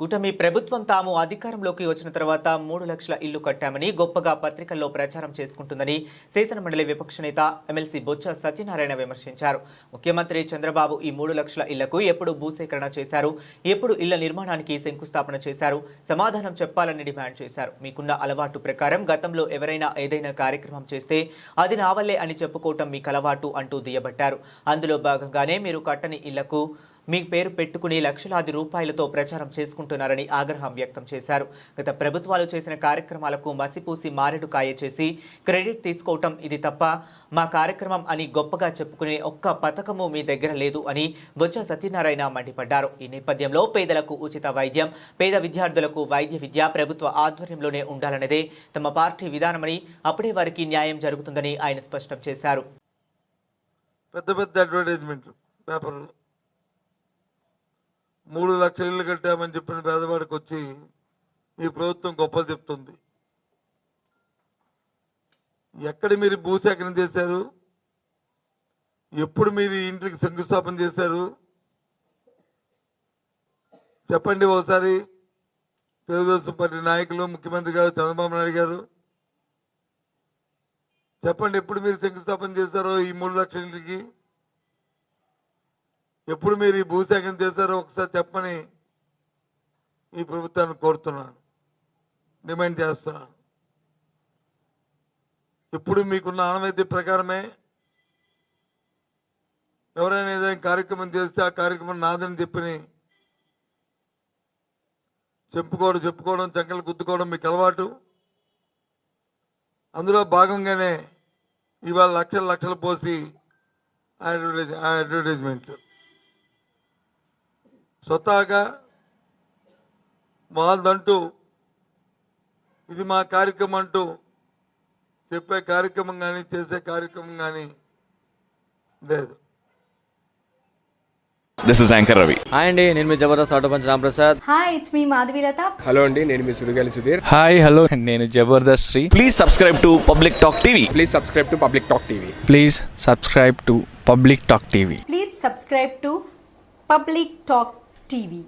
కూటమి ప్రభుత్వం తాము అధికారంలోకి వచ్చిన తర్వాత మూడు లక్షల ఇల్లు కట్టామని గొప్పగా పత్రికల్లో ప్రచారం చేసుకుంటుందని శాసన మండలి విపక్ష నేత ఎమ్మెల్సీ బొత్స సత్యనారాయణ విమర్శించారు. ముఖ్యమంత్రి చంద్రబాబు ఈ మూడు లక్షల ఇళ్ళకు ఎప్పుడు భూసేకరణ చేశారు? ఎప్పుడు ఇళ్ళ నిర్మాణానికి శంకుస్థాపన చేశారు? సమాధానం చెప్పాలని డిమాండ్ చేశారు. మీకున్న అలవాటు ప్రకారం గతంలో ఎవరైనా ఏదైనా కార్యక్రమం చేస్తే అది నా వల్లే అని చెప్పుకోవటం మీకు అలవాటు అంటూ దియబట్టారు. అందులో భాగంగానే మీరు కట్టని ఇళ్ళకు మీ పేరు పెట్టుకుని లక్షలాది రూపాయలతో ప్రచారం చేసుకుంటున్నారని ఆగ్రహం వ్యక్తం చేశారు. గత ప్రభుత్వాలు చేసిన కార్యక్రమాలకు మసిపూసి మారెడు కాయ చేసి క్రెడిట్ తీసుకోవటం ఇది తప్ప మా కార్యక్రమం అని గొప్పగా చెప్పుకునే ఒక్క పథకము మీ దగ్గర లేదు అని బొత్స సత్యనారాయణ మండిపడ్డారు. ఈ నేపథ్యంలో పేదలకు ఉచిత వైద్యం పేద విద్యార్థులకు వైద్య విద్య ప్రభుత్వ ఆధ్వర్యంలోనే ఉండాలన్నదే తమ పార్టీ విధానమని అప్పుడే వారికి న్యాయం జరుగుతుందని ఆయన స్పష్టం చేశారు. పెద్ద పెద్ద అడ్వర్టైజ్మెంట్లు పేపర్లు. మూడు లక్షల ఇల్లు కట్టామని చెప్పిన పేదవాడికి వచ్చి ఈ ప్రభుత్వం గొప్పలు చెప్తుంది. ఎక్కడ మీరు భూసేకరణ చేశారు? ఎప్పుడు మీరు ఇంటికి శంకుస్థాపన చేశారు? చెప్పండి ఒకసారి. తెలుగుదేశం పార్టీ నాయకులు ముఖ్యమంత్రి గారు చంద్రబాబు నాయుడు గారు. చెప్పండి ఎప్పుడు మీరు శంకుస్థాపన చేశారో ఈ మూడు లక్షల ఇంటికి ఎప్పుడు మీరు ఈ భూసేకరణ చేశారో ఒకసారి చెప్పని ఈ ప్రభుత్వాన్ని కోరుతున్నాను. డిమాండ్ చేస్తున్నాను. ఇప్పుడు మీకున్న ఆనవాయితీ ప్రకారమే ఎవరైనా ఏదైనా కార్యక్రమం చేస్తే ఆ కార్యక్రమం నాదని చెప్పని చెప్పుకోవడం చెప్పుకోవడం చంకలు గుద్దుకోవడం మీకు అలవాటు. అందులో భాగంగానే ఇవాళ లక్షల లక్షలు పోసి అడ్వర్టైజ్ ఆ అడ్వర్టైజ్మెంట్లు స్వతహాగా వాళ్ళదంటూ ఇది మా కార్యక్రమం అంటూ చెప్పే కార్యక్రమం కానీ చేసే కార్యక్రమం కానీ లేదు. This is anchor Ravi hi అండి నేను మీ Jabardasth auto punch Ramprasad. Hi it's me Madhavilatha hello అండి నేను మీ సుడిగాలి సుధీర్. హాయ్ హలో నేను Jabardasth Sri. Please subscribe to public talk TV please subscribe to public talk TV please subscribe to public talk TV please subscribe to public talk TV